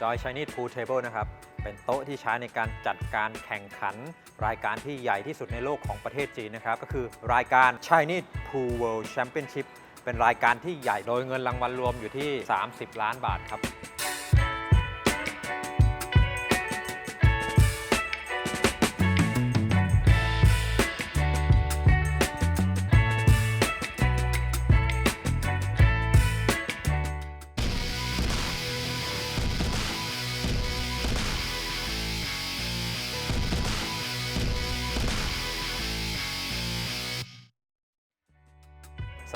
Joy Chinese Pool Table นะครับ เป็นโต๊ะที่ใช้ในการจัดการแข่งขัน รายการที่ใหญ่ที่สุดในโลกของประเทศจีนนะครับ ก็คือรายการ Chinese Pool World Championship เป็นรายการที่ใหญ่โดยเงินรางวัลรวมอยู่ที่ 30 ล้านบาทครับ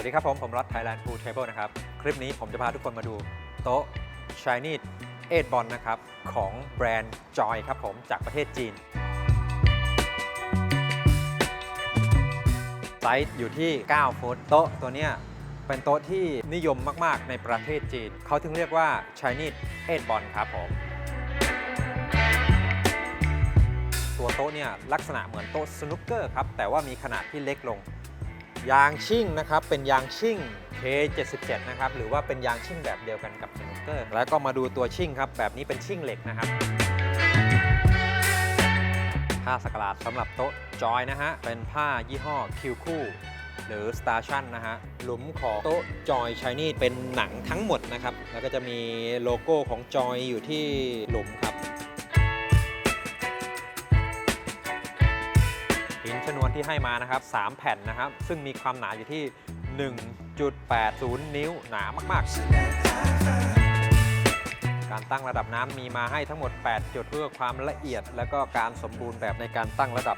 วัสดีครับผม ผมรัฐ Thailand Pool Table นะครับ คลิปนี้ผมจะพาทุกคนมาดูโต๊ะ Chinese 8 b o l นะครับ ของแบรนด์ Joy ครับผม จากประเทศจีน ไซส์อยู่ที่ 9 ฟุต โต๊ะตัวเนี้ยเป็นโต๊ะที่นิยมมาก ๆ ในประเทศจีน เขาถึงเรียกว่า Chinese 8 b o l ครับผม ตัวโต๊ะเนี่ยลักษณะเหมือนโต๊ะสนุกเกอร์ครับ แต่ว่ามีขนาดที่เล็กลง ยางชิ่งนะครับ เป็นยางชิ่ง K77 นะครับ หรือว่าเป็นยางชิ่งแบบเดียวกันกับสนุกเกอร์ แล้วก็มาดูตัวชิ่งครับ แบบนี้เป็นชิ่งเหล็กนะครับผ้าสกลาดสำหรับโต๊ะจอยนะฮะ เป็นผ้ายี่ห้อคิวคู่หรือ s t a r ชั่นนะฮะ หลุมของโต๊ะจอยชายนี่เป็นหนังทั้งหมดนะครับ แล้วก็จะมีโลโก้ของจอยอยู่ที่หลุมครับ นชนวนที่ให้มานะครับ 3 แผ่นนะครับ ซึ่งมีความหนาอยู่ที่ 1.80 นิ้วหนามาก ๆ การตั้งระดับน้ำมีมาให้ทั้งหมด 8 จุดเพื่อความละเอียด และก็การสมบูรณ์แบบในการตั้งระดับ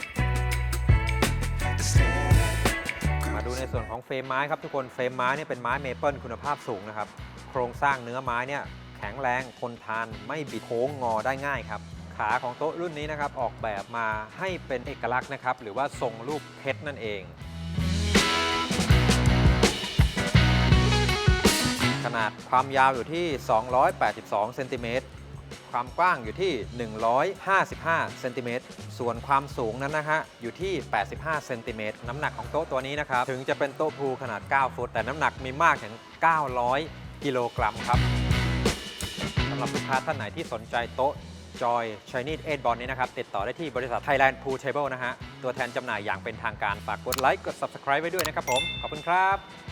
มาดูในส่วนของเฟรมไม้ครับทุกคนเฟรมไม้เนี่ยเป็นไม้เมเปิลคุณภาพสูงนะครับ โครงสร้างเนื้อไม้เนี่ยแข็งแรงทนทานไม่บิดโค้งงอได้ง่ายครับ ขาของโต๊ะรุ่นนี้นะครับออกแบบมาให้เป็นเอกลักษณ์นะครับ หรือว่าทรงรูปเพชรนั่นเอง ขนาดความยาวอยู่ที่ 282 เซนติเมตรความกว้างอยู่ที่ 155 เซนติเมตร ส่วนความสูงนั้นนะฮะ อยู่ที่ 85 เซนติเมตร น้ำหนักของโต๊ะตัวนี้นะครับ ถึงจะเป็นโต๊ะพูขนาด 9 ฟุต แต่น้ำหนักมีมากถึง 900 กิโลกรัมครับ สำหรับลูกค้าท่านไหนที่สนใจโต๊ะ Joy Chinese 8 b o l นี้นะครับ ติดต่อได้ที่บริษัท Thailand Pool Table นะฮะ ตัวแทนจำหน่ายอย่างเป็นทางการ ฝากกดไลค์ กด Subscribe ไว้ด้วยนะครับผม ขอบคุณครับ